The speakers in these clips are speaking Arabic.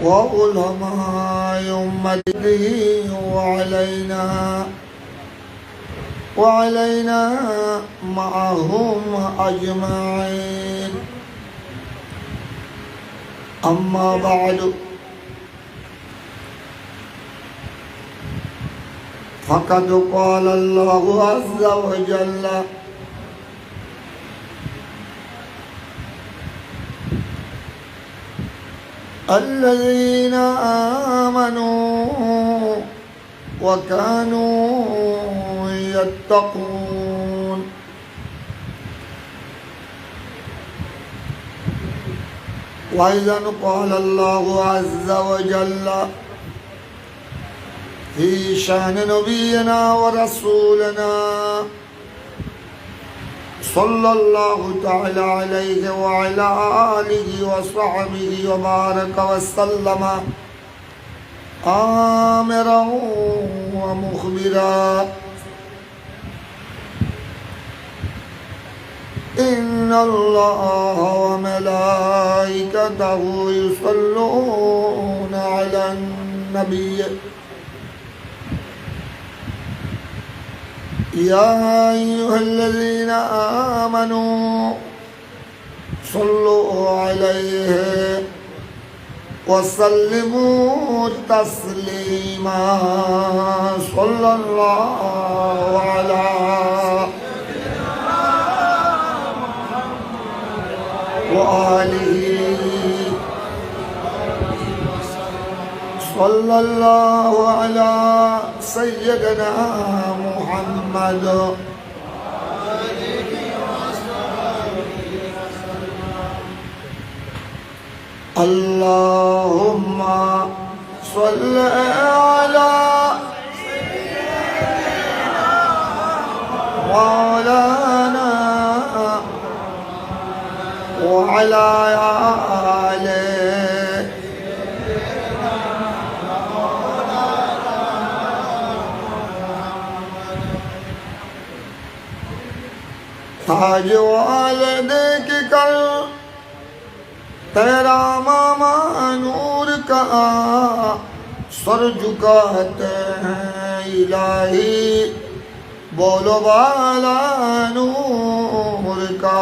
وعلماء أمته وعلينا وعلينا معهم أجمعين. أما بعد فقد قال الله عز وجل الذين آمنوا وكانوا يتقون. وأيضا قال الله عز وجل في شأن نبينا ورسولنا صلى الله تعالى عليه وعلى آله وصحبه وبارك وسلم آمرا ومخبرا. إن الله وملائكته يصلون على النبي. يا أيها الذين آمنوا صلوا عليه وسلموا تسليما. صلى الله على وآله. صلى الله على سيدنا محمد. اللهم صل على مولانا وعلى آله ताज वाल देख कर तेरा मामा नूर का सर झुकाते हैं इलाही। बोलो वाला नूर का।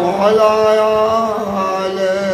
وعلى آله